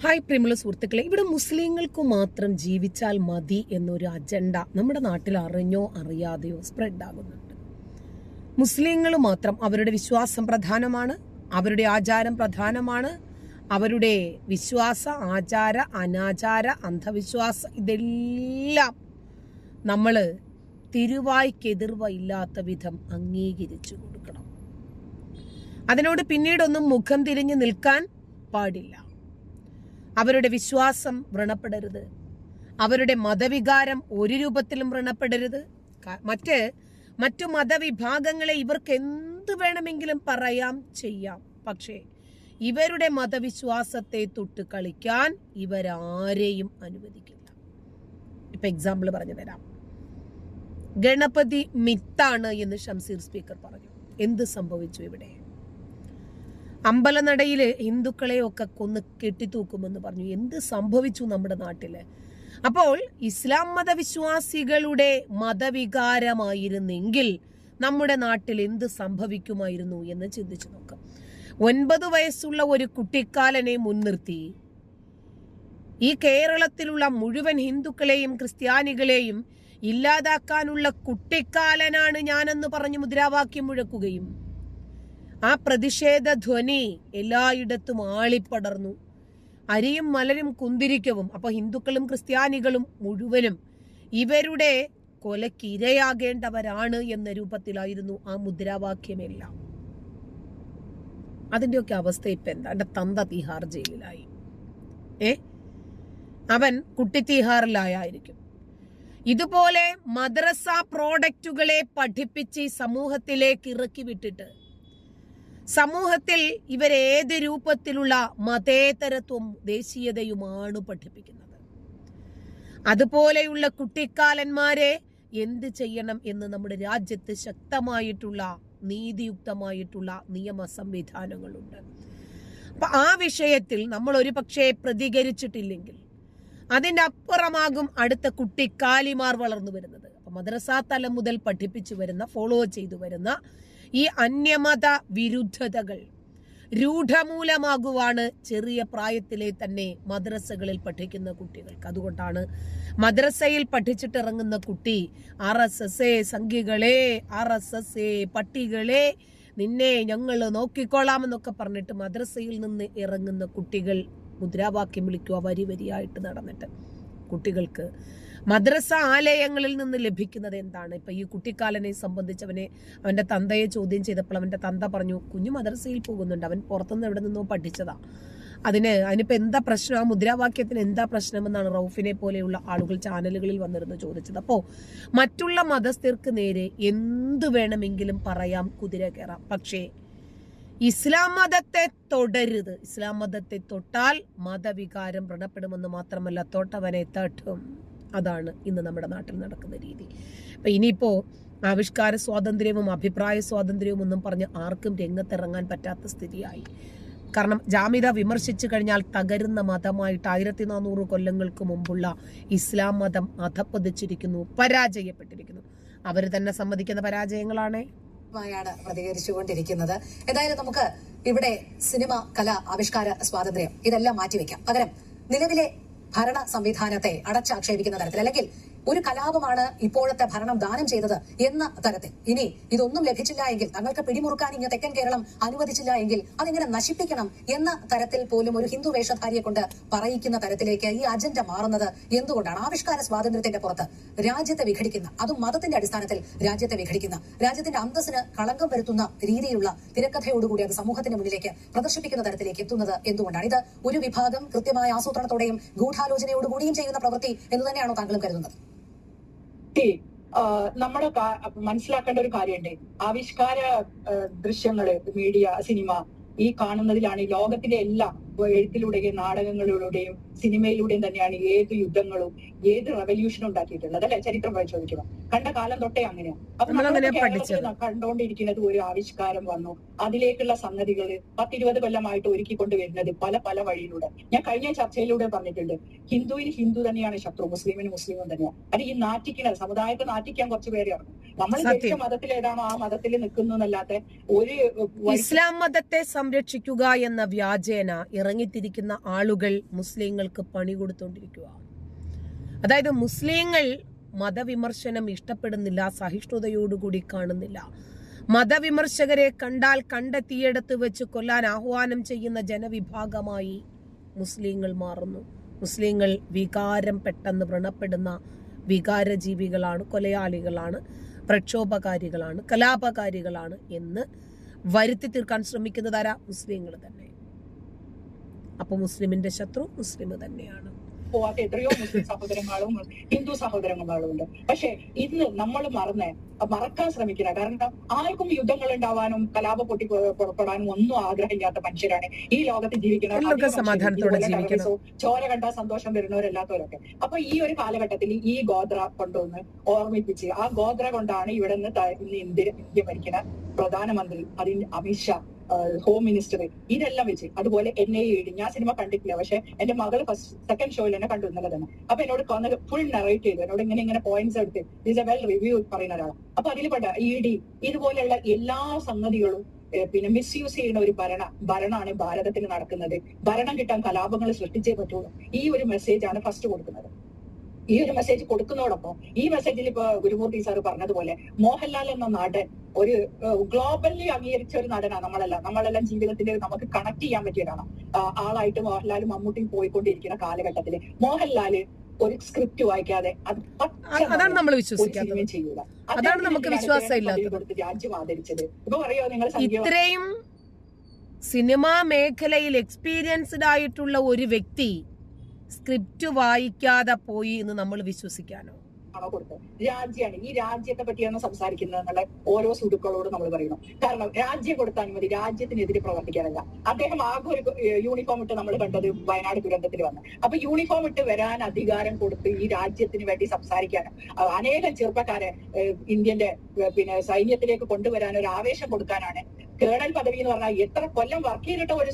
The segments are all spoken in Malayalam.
ഹായ് പ്രിയമുള്ള സുഹൃത്തുക്കളെ ഇവിടെ മുസ്ലിങ്ങൾക്ക് മാത്രം ജീവിച്ചാൽ മതി എന്നൊരു അജണ്ട നമ്മുടെ നാട്ടിൽ അറിഞ്ഞോ അറിയാതെയോ സ്പ്രെഡ് ആകുന്നുണ്ട്. മുസ്ലിങ്ങൾ മാത്രം അവരുടെ വിശ്വാസം പ്രധാനമാണ് അവരുടെ ആചാരം പ്രധാനമാണ് അവരുടെ വിശ്വാസ ആചാര അനാചാര അന്ധവിശ്വാസ ഇതെല്ലാം നമ്മൾ തിരുവായ്ക്കെതിർവ ഇല്ലാത്ത വിധം അംഗീകരിച്ചു കൊടുക്കണം. അതിനോട് പിന്നീടൊന്നും മുഖം തിരിഞ്ഞു നിൽക്കാൻ പാടില്ല. അവരുടെ വിശ്വാസം വ്രണപ്പെടരുത്. അവരുടെ മതവികാരം ഒരു രൂപത്തിലും വ്രണപ്പെടരുത്. മറ്റ് മറ്റു മതവിഭാഗങ്ങളെ ഇവർക്ക് എന്ത് വേണമെങ്കിലും പറയാം ചെയ്യാം. പക്ഷേ ഇവരുടെ മതവിശ്വാസത്തെ തൊട്ട് കളിക്കാൻ ഇവരാരെയും അനുവദിക്കില്ല. ഇപ്പൊ എക്സാമ്പിൾ പറഞ്ഞു തരാം. ഗണപതി മിത്താണ് എന്ന് ഷംസീർ സ്പീക്കർ പറഞ്ഞു. എന്ത് സംഭവിച്ചു ഇവിടെ? അമ്പലനടയിൽ ഹിന്ദുക്കളെയൊക്കെ കൊന്ന് കെട്ടിത്തൂക്കുമെന്ന് പറഞ്ഞു. എന്ത് സംഭവിച്ചു നമ്മുടെ നാട്ടിൽ അപ്പോൾ ഇസ്ലാം മതവിശ്വാസികളുടെ മതവികാരമായിരുന്നെങ്കിൽ നമ്മുടെ നാട്ടിൽ എന്ത് സംഭവിക്കുമായിരുന്നു എന്ന് ചിന്തിച്ചു നോക്കാം. ഒൻപത് വയസ്സുള്ള ഒരു കുട്ടിക്കാലനെ മുൻനിർത്തി. ഈ കേരളത്തിലുള്ള മുഴുവൻ ഹിന്ദുക്കളെയും ക്രിസ്ത്യാനികളെയും ഇല്ലാതാക്കാനുള്ള കുട്ടിക്കാലനാണ് ഞാനെന്ന് പറഞ്ഞ് മുദ്രാവാക്യം മുഴക്കുകയും ആ പ്രതിഷേധ ധ്വനി എല്ലായിടത്തും ആളിപ്പടർന്നു. അരിയും മലരും കുന്തിരിക്കവും അപ്പൊ ഹിന്ദുക്കളും ക്രിസ്ത്യാനികളും മുഴുവനും ഇവരുടെ കൊലക്കിരയാകേണ്ടവരാണ് എന്ന രൂപത്തിലായിരുന്നു ആ മുദ്രാവാക്യമെല്ലാം. അതിന്റെയൊക്കെ അവസ്ഥ ഇപ്പൊ എന്താ? എന്റെ തന്ത തിഹാർ ജയിലിലായി. ഏ? അവൻ കുട്ടി തിഹാറിലായിരിക്കും ഇതുപോലെ മദ്രസ പ്രോഡക്റ്റുകളെ പഠിപ്പിച്ച് സമൂഹത്തിലേക്ക് ഇറക്കി വിട്ടിട്ട് സമൂഹത്തിൽ ഇവരേത് രൂപത്തിലുള്ള മതേതരത്വം ദേശീയതയുമാണ് പഠിപ്പിക്കുന്നത്? അതുപോലെയുള്ള കുട്ടിക്കാലന്മാരെ എന്ത് ചെയ്യണം എന്ന് നമ്മുടെ രാജ്യത്ത് ശക്തമായിട്ടുള്ള നീതിയുക്തമായിട്ടുള്ള നിയമ സംവിധാനങ്ങളുണ്ട്. അപ്പൊ ആ വിഷയത്തിൽ നമ്മൾ ഒരു പക്ഷേ പ്രതികരിച്ചിട്ടില്ലെങ്കിൽ അതിന്റെ അപ്പുറമാകും അടുത്ത കുട്ടിക്കാലിമാർ വളർന്നു വരുന്നത്. അപ്പൊ മദ്രസാ തലം മുതൽ പഠിപ്പിച്ചു വരുന്ന ഫോളോ ചെയ്തു വരുന്ന ഈ അന്യമത വിരുദ്ധതകൾ രൂഢമൂലമാകുവാണ് ചെറിയ പ്രായത്തിലെ തന്നെ മദ്രസകളിൽ പഠിക്കുന്ന കുട്ടികൾക്ക്. അതുകൊണ്ടാണ് മദ്രസയിൽ പഠിച്ചിട്ടിറങ്ങുന്ന കുട്ടി ആർ എസ് എസ് എ സംഘികളെ ആർ എസ് എസ് എ പട്ടികളെ നിന്നെ ഞങ്ങൾ നോക്കിക്കൊള്ളാമെന്നൊക്കെ പറഞ്ഞിട്ട് മദ്രസയിൽ നിന്ന് ഇറങ്ങുന്ന കുട്ടികൾ മുദ്രാവാക്യം വിളിക്കുക വരി വരിയായിട്ട് നടന്നിട്ട് കുട്ടികൾക്ക് മദ്രസ ആലയങ്ങളിൽ നിന്ന് ലഭിക്കുന്നത് എന്താണ്? ഇപ്പൊ ഈ കുട്ടിക്കാലനെ സംബന്ധിച്ചവനെ അവന്റെ തന്തയെ ചോദ്യം ചെയ്തപ്പോൾ അവന്റെ തന്ത പറഞ്ഞു കുഞ്ഞു മദ്രസയിൽ പോകുന്നുണ്ട്. അവൻ പുറത്തുനിന്ന് എവിടെ നിന്നോ പഠിച്ചതാ. അതിന് അതിനിപ്പോ എന്താ പ്രശ്നം? ആ മുദ്രാവാക്യത്തിന് എന്താ പ്രശ്നമെന്നാണ് റൌഫിനെ പോലെയുള്ള ആളുകൾ ചാനലുകളിൽ വന്നിരുന്ന് ചോദിച്ചത്. അപ്പോ മറ്റുള്ള മതസ്ഥർക്ക് നേരെ എന്തു വേണമെങ്കിലും പറയാം കുതിര കയറാം. പക്ഷേ ഇസ്ലാം മതത്തെ തൊടരുത്. ഇസ്ലാം മതത്തെ തൊട്ടാൽ മതവികാരം വ്രണപ്പെടുമെന്ന് മാത്രമല്ല തൊട്ടവനെ തട്ടും. അതാണ് ഇന്ന് നമ്മുടെ നാട്ടിൽ നടക്കുന്ന രീതി. അപ്പം ഇനിയിപ്പോൾ ആവിഷ്കാര സ്വാതന്ത്ര്യവും അഭിപ്രായ സ്വാതന്ത്ര്യവും ഒന്നും പറഞ്ഞ് ആർക്കും രംഗത്തിറങ്ങാൻ പറ്റാത്ത സ്ഥിതിയായി. കാരണം ജാമിത വിമർശിച്ചു കഴിഞ്ഞാൽ തകരുന്ന മതമായിട്ട് ആയിരത്തി നാനൂറ് കൊല്ലങ്ങൾക്ക് മുമ്പുള്ള ഇസ്ലാം മതം അധപ്പതിച്ചിരിക്കുന്നു പരാജയപ്പെട്ടിരിക്കുന്നു. അവർ തന്നെ സമ്മതിക്കുന്ന പരാജയങ്ങളാണ്. ാണ് പ്രതികരിച്ചുകൊണ്ടിരിക്കുന്നത്. എന്തായാലും നമുക്ക് ഇവിടെ സിനിമ കല ആവിഷ്കാര സ്വാതന്ത്ര്യം ഇതെല്ലാം മാറ്റിവെക്കാം. പകരം നിലവിലെ ഭരണ സംവിധാനത്തെ അടച്ചാക്ഷേപിക്കുന്ന തരത്തിൽ. അല്ലെങ്കിൽ ഒരു കലാപമാണ് ഇപ്പോഴത്തെ ഭരണം ദാനം ചെയ്തത് എന്ന തരത്തിൽ. ഇനി ഇതൊന്നും ലഭിച്ചില്ല എങ്കിൽ തങ്ങൾക്ക് പിടിമുറുക്കാൻ ഇങ്ങനെ തെക്കൻ കേരളം അനുവദിച്ചില്ല എങ്കിൽ അതെങ്ങനെ നശിപ്പിക്കണം എന്ന തരത്തിൽ പോലും ഒരു ഹിന്ദു വേഷധാരിയെ കൊണ്ട് പറയിക്കുന്ന തരത്തിലേക്ക് ഈ അജണ്ട മാറുന്നത് എന്തുകൊണ്ടാണ്? ആവിഷ്കാര സ്വാതന്ത്ര്യത്തിന്റെ പുറത്ത് രാജ്യത്തെ വിഘടിക്കുന്ന അതും മതത്തിന്റെ അടിസ്ഥാനത്തിൽ രാജ്യത്തെ വിഘടിക്കുന്ന രാജ്യത്തിന്റെ അന്തസ്സിന് കളങ്കം വരുത്തുന്ന രീതിയിലുള്ള തിരക്കഥയോടുകൂടി അത് സമൂഹത്തിന്റെ മുന്നിലേക്ക് പ്രദർശിപ്പിക്കുന്ന തരത്തിലേക്ക് എത്തുന്നത് എന്തുകൊണ്ടാണ്? ഇത് ഒരു വിഭാഗം കൃത്യമായ ആസൂത്രണത്തോടെയും ഗൂഢാലോചനയോടുകൂടിയും ചെയ്യുന്ന പ്രവൃത്തി എന്ന് തന്നെയാണോ താങ്കളും കരുതുന്നത്? നമ്മൾ മനസ്സിലാക്കേണ്ട ഒരു കാര്യമുണ്ട്. ആവിഷ്കാര ദൃശ്യങ്ങൾ മീഡിയ സിനിമ ഈ കാണുന്നതിലാണ് ലോകത്തിലെ എല്ലാം എഴുത്തിലൂടെയും നാടകങ്ങളിലൂടെയും സിനിമയിലൂടെയും തന്നെയാണ് ഏത് യുദ്ധങ്ങളും ഏത് റവല്യൂഷനും ഉണ്ടാക്കിയിട്ടുള്ളത്. അല്ലെ? ചരിത്രം പരിശോധിക്കണം കണ്ട കാലം തൊട്ടേ അങ്ങനെയാണ് അപ്പൊ കണ്ടോണ്ടിരിക്കുന്നത് കണ്ടുകൊണ്ടിരിക്കുന്നത് ഒരു ആവിഷ്കാരം വന്നു. അതിലേക്കുള്ള സംഗതികൾ പത്തിരുപത് കൊല്ലമായിട്ട് ഒരുക്കിക്കൊണ്ട് വരുന്നത് പല പല വഴിയിലൂടെ. ഞാൻ കഴിഞ്ഞ ചർച്ചയിലൂടെ പറഞ്ഞിട്ടുണ്ട്. ഹിന്ദുവിന് ഹിന്ദു തന്നെയാണ് ശത്രു. മുസ്ലിമിന് മുസ്ലിമും തന്നെയാണ് അത് ഈ നാറ്റിക്കുന്നത് സമുദായത്തെ നാറ്റിക്കാൻ കുറച്ച് പേരെ ഇറങ്ങും. നമ്മൾ. ജനിച്ച മതത്തിൽ ഏതാണോ ആ മതത്തിൽ നിൽക്കുന്നു എന്നല്ലാത്ത ഒരു ഇസ്ലാം മതത്തെ സംരക്ഷിക്കുക എന്ന വ്യാജേന ഇറങ്ങിത്തിരിക്കുന്ന ആളുകൾ മുസ്ലിങ്ങൾക്ക് പണി കൊടുത്തുകൊണ്ടിരിക്കുക അതായത് മുസ്ലിങ്ങൾ മതവിമർശനം ഇഷ്ടപ്പെടുന്നില്ല സഹിഷ്ണുതയോടുകൂടി കാണുന്നില്ല. മതവിമർശകരെ കണ്ടാൽ കണ്ടെത്തിയെടുത്ത് വെച്ച് കൊല്ലാൻ ആഹ്വാനം ചെയ്യുന്ന ജനവിഭാഗമായി മുസ്ലിങ്ങൾ മാറുന്നു. മുസ്ലിങ്ങൾ വികാരം പെട്ടെന്ന് വ്രണപ്പെടുന്ന വികാരജീവികളാണ് കൊലയാളികളാണ് പ്രക്ഷോഭകാരികളാണ് കലാപകാരികളാണ് എന്ന് വരുത്തി തീർക്കാൻ ശ്രമിക്കുന്നതാരാ? മുസ്ലിങ്ങൾ തന്നെ. അപ്പൊ മുസ്ലിമിന്റെ ശത്രു മുസ്ലിം തന്നെയാണ്. പോവാത്ത എത്രയോ മുസ്ലിം സഹോദരങ്ങളും ഹിന്ദു സഹോദരങ്ങളും ഉണ്ട് പക്ഷെ ഇന്ന് നമ്മൾ മറന്ന് മറക്കാൻ ശ്രമിക്കില്ല കാരണം ആർക്കും യുദ്ധങ്ങൾ ഉണ്ടാവാനും കലാപ പൊട്ടി പുറപ്പെടാനും ഒന്നും ആഗ്രഹമില്ലാത്ത മനുഷ്യരാണ് ഈ ലോകത്ത് ജീവിക്കുന്ന. ചോര കണ്ടാൽ സന്തോഷം വരുന്നവരല്ലാത്തവരൊക്കെ. അപ്പൊ ഈ ഒരു കാലഘട്ടത്തിൽ ഈ ഗോത്ര കൊണ്ടുവന്ന് ഓർമ്മിപ്പിച്ച് ആ ഗോത്ര കൊണ്ടാണ് ഇവിടെ നിന്ന് ഇന്ത്യ ഇന്ത്യ ഭരിക്കുന്ന പ്രധാനമന്ത്രി അതിന് അമിത്ഷാ. ഹോം മിനിസ്റ്റർ ഇതെല്ലാം വെച്ച്. അതുപോലെ എന്നെ എഴുതി. ഞാൻ സിനിമ കണ്ടിട്ടില്ല. പക്ഷെ എന്റെ മകൾ ഫസ്റ്റ് സെക്കൻഡ് ഷോയിൽ തന്നെ കണ്ടു എന്നുള്ളതാണ് അപ്പൊ എന്നോട് ഫുൾ നറേറ്റ് ചെയ്തു. എന്നോട് ഇങ്ങനെ ഇങ്ങനെ പോയിന്റ്സ് എടുത്ത്. ഇസ് എ വെൽ റിവ്യൂ പറയുന്ന ഒരാളാണ് അപ്പൊ അതിൽ പെട്ട ഇ ഡി ഇതുപോലെയുള്ള എല്ലാ സംഗതികളും പിന്നെ പിന്നെ മിസ്യൂസ് ചെയ്യുന്ന ഒരു ഭരണ ഭരണമാണ് ഭാരതത്തിൽ നടക്കുന്നത്. ഭരണം കിട്ടാൻ കലാപങ്ങൾ സൃഷ്ടിച്ചേ പറ്റുള്ളൂ ഈ ഒരു മെസ്സേജ് ആണ് ഫസ്റ്റ് കൊടുക്കുന്നത്. ഈ ഒരു മെസ്സേജ് കൊടുക്കുന്നതോടൊപ്പം ഈ മെസ്സേജിൽ ഇപ്പൊ ഗുരുമൂർത്തി സാർ പറഞ്ഞതുപോലെ മോഹൻലാൽ എന്ന നടൻ ഒരു ഗ്ലോബലി അംഗീകരിച്ച ഒരു നടനാണ് നമ്മളെല്ലാം. നമ്മളെല്ലാം ജീവിതത്തിൽ നമുക്ക് കണക്ട് ചെയ്യാൻ പറ്റിയതാണ് ആളായിട്ട് മോഹൻലാൽ മമ്മൂട്ടിയും പോയിക്കൊണ്ടിരിക്കുന്ന കാലഘട്ടത്തിൽ മോഹൻലാൽ ഒരു സ്ക്രിപ്റ്റ് വായിക്കാതെ അത് അതാണ് നമ്മൾ വിശ്വസിക്കുകയും ചെയ്യൂല. അതാണ് നമുക്ക് വിശ്വാസമില്ലാത്തത്. കൊടുത്ത് രാജ്യം ആദരിച്ചത്. ഇപ്പൊ പറയോ നിങ്ങൾ ഇത്രയും സിനിമാ മേഖലയിൽ എക്സ്പീരിയൻസ്ഡ് ആയിട്ടുള്ള ഒരു വ്യക്തി സ്ക്രിപ്റ്റ് വായിക്കാതെ പോയി എന്ന് നമ്മൾ വിശ്വസിക്കാനോ? കൊടുത്തത് രാജ്യമാണ് ഈ രാജ്യത്തെ പറ്റിയാണ് സംസാരിക്കുന്നത് എന്നുള്ള ഓരോ സുഹൃത്തുക്കളോട് നമ്മൾ പറയണം കാരണം രാജ്യം കൊടുത്ത അനുമതി രാജ്യത്തിനെതിരെ പ്രവർത്തിക്കാനല്ല. അദ്ദേഹം ആകെ ഒരു യൂണിഫോം ഇട്ട് നമ്മൾ കണ്ടത് വയനാട് ദുരന്തത്തിൽ വന്ന്. അപ്പൊ യൂണിഫോം ഇട്ട് വരാൻ അധികാരം കൊടുത്ത് ഈ രാജ്യത്തിന് വേണ്ടി സംസാരിക്കാനും അനേകം ചെറുപ്പക്കാരെ ഇന്ത്യന്റെ പിന്നെ സൈന്യത്തിലേക്ക് കൊണ്ടുവരാൻ ഒരു ആവേശം കൊടുക്കാനാണ് കേണൽ പദവി എന്ന് പറഞ്ഞാൽ എത്ര കൊല്ലം വർക്ക് ചെയ്തിട്ട് ഒരു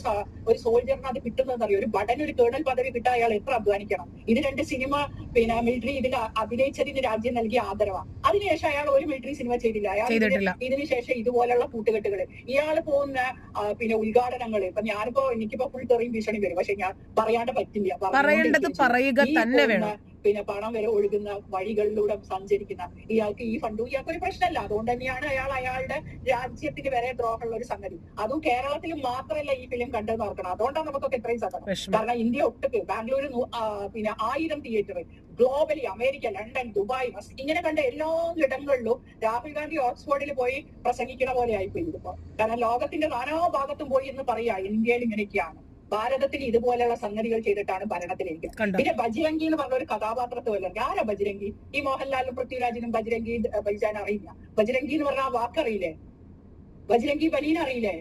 ഒരു സോൾജറിന് അത് കിട്ടുന്നതെന്ന് അറിയാം ഒരു ബടൻ ഒരു കേണൽ പദവി കിട്ടാൻ അയാൾ എത്ര അധ്വാനിക്കണം? ഇത് രണ്ട് സിനിമ പിന്നെ മിലിറ്ററി ഇതിൽ അഭിനയിച്ചതിന് രാജ്യം നൽകിയ ആദരവാണ് അതിനുശേഷം അയാൾ ഒരു മിലിറ്ററി സിനിമ ചെയ്തില്ല. അയാൾ. ഇതിനുശേഷം ഇതുപോലുള്ള കൂട്ടുകെട്ടുകൾ ഇയാൾ പോകുന്ന പിന്നെ ഉദ്ഘാടനങ്ങൾ ഇപ്പൊ ഞാനിപ്പോ എനിക്കിപ്പോ ഫുൾ തെറിയും ഭീഷണി വരും. പക്ഷെ ഞാൻ പറയാണ്ട് പറ്റില്ല. പറയേണ്ടത് പറയുക തന്നെ വേണം. പിന്നെ പണം വരെ ഒഴുകുന്ന വഴികളിലൂടെ സഞ്ചരിക്കുന്ന ഇയാൾക്ക് ഈ ഫണ്ടും ഇയാൾക്ക് ഒരു പ്രശ്നമല്ല. അതുകൊണ്ട് തന്നെയാണ് അയാൾ അയാളുടെ രാജ്യത്തിന് വരെ ദ്രോഹമുള്ള ഒരു സംഗതി. അതും കേരളത്തിൽ മാത്രമല്ല ഈ ഫിലിം കണ്ടെന്ന് ഓർക്കണം. അതുകൊണ്ടാണ് നമുക്കൊക്കെ ഇത്രയും സങ്കടം. കാരണം ഇന്ത്യ ഒട്ടുക്ക് ബാംഗ്ലൂർ പിന്നെ ആയിരം theatre globally America London Dubai ഇങ്ങനെ കണ്ട എല്ലാ ഇടങ്ങളിലും രാഹുൽ ഗാന്ധി ഓക്സ്ഫോർഡിൽ പോയി പ്രസംഗിക്കുന്ന പോലെ ആയിപ്പോയി ഇതിപ്പോ. കാരണം ലോകത്തിന്റെ നാനാ ഭാഗത്തും പോയി എന്ന് പറയാ ഇന്ത്യയിൽ ഇങ്ങനെയൊക്കെയാണ്. ഭാരതത്തിൽ ഇതുപോലെയുള്ള സംഗതികൾ ചെയ്തിട്ടാണ് ഭരണത്തിലേക്ക് കണ്ടോ? പിന്നെ ബജിരംഗി എന്ന് പറഞ്ഞ ഒരു കഥാപാത്രത്തെ വല്ലതും ആരാ ബജിരംഗി? ഈ മോഹൻലാലും പൃഥ്വിരാജിനും ബജിരംഗി ബജിജാൻ അറിയില്ല. ബജിരംഗി എന്ന് പറഞ്ഞ ആ വാക്കറിയില്ലേ? ബജിരംഗി ബലീൻ അറിയില്ലേ?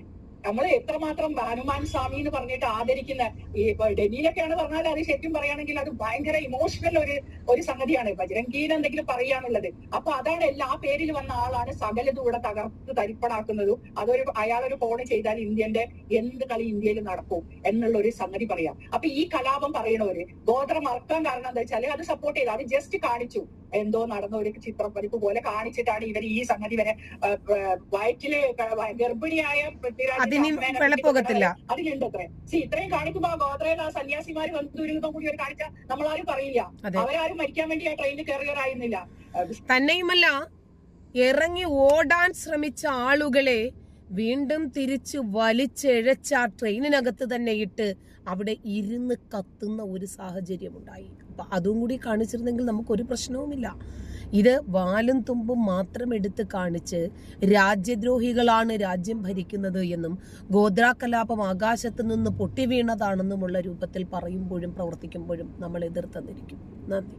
നമ്മൾ എത്രമാത്രം ഹനുമാൻ സ്വാമി എന്ന് പറഞ്ഞിട്ട് ആദരിക്കുന്ന ഈ ഡൽഹിയിലൊക്കെയാണ് പറഞ്ഞാൽ അത് ശരിക്കും പറയുകയാണെങ്കിൽ അത് ഭയങ്കര ഇമോഷണൽ ഒരു ഒരു സംഗതിയാണ്. ബജ്രംഗീന് എന്തെങ്കിലും പറയാനുള്ളത്. അപ്പൊ അതാണ് എല്ലാ ആ പേരിൽ വന്ന ആളാണ് സകലതും ഇവിടെ തകർത്ത് തരിപ്പണാക്കുന്നതും. അതൊരു അയാളൊരു ഫോൺ ചെയ്താൽ ഇന്ത്യന്റെ എന്ത് കളി ഇന്ത്യയിൽ നടക്കും എന്നുള്ള ഒരു സംഗതി പറയാം. അപ്പൊ ഈ കലാപം പറയണവര് ഗോത്രം അർക്കാൻ കാരണം എന്താ വെച്ചാൽ അത് സപ്പോർട്ട് ചെയ്തു അത് ജസ്റ്റ് കാണിച്ചു. എന്തോ നടന്ന ഒരു ചിത്രപ്പതിപ്പ് പോലെ കാണിച്ചിട്ടാണ് ഇവർ ഈ സംഗതി വരെ വയറ്റിൽ ഗർഭിണിയായ പൃഥ്വിരാജ് അതിലുണ്ട് അത്രേ സി ഇത്രയും കാണിക്കുമ്പോ ആ ഗോത്രയിൽ ആ സന്യാസിമാര് വന്ന് ദുരിതം കൂടി കാണിച്ച നമ്മളാരും പറയില്ല. അവരാരും മരിക്കാൻ വേണ്ടി ആ ട്രെയിനിൽ കയറിയവരായിരുന്നില്ല തന്നെയുമല്ല ഇറങ്ങി ഓടാൻ ശ്രമിച്ച ആളുകളെ വീണ്ടും തിരിച്ച് വലിച്ചിഴച്ച ആ ട്രെയിനിനകത്ത് തന്നെ ഇട്ട് അവിടെ ഇരുന്ന് കത്തുന്ന ഒരു സാഹചര്യം ഉണ്ടായി അപ്പൊ അതും കൂടി കാണിച്ചിരുന്നെങ്കിൽ നമുക്കൊരു പ്രശ്നവുമില്ല. ഇത് വാലും തുമ്പും മാത്രം എടുത്ത് കാണിച്ച് രാജ്യദ്രോഹികളാണ് രാജ്യം ഭരിക്കുന്നത് എന്നും ഗോദ്ര കലാപം ആകാശത്ത് നിന്ന് പൊട്ടി വീണതാണെന്നുമുള്ള രൂപത്തിൽ പറയുമ്പോഴും പ്രവർത്തിക്കുമ്പോഴും നമ്മൾ എതിർത്തന്നിരിക്കും നന്ദി.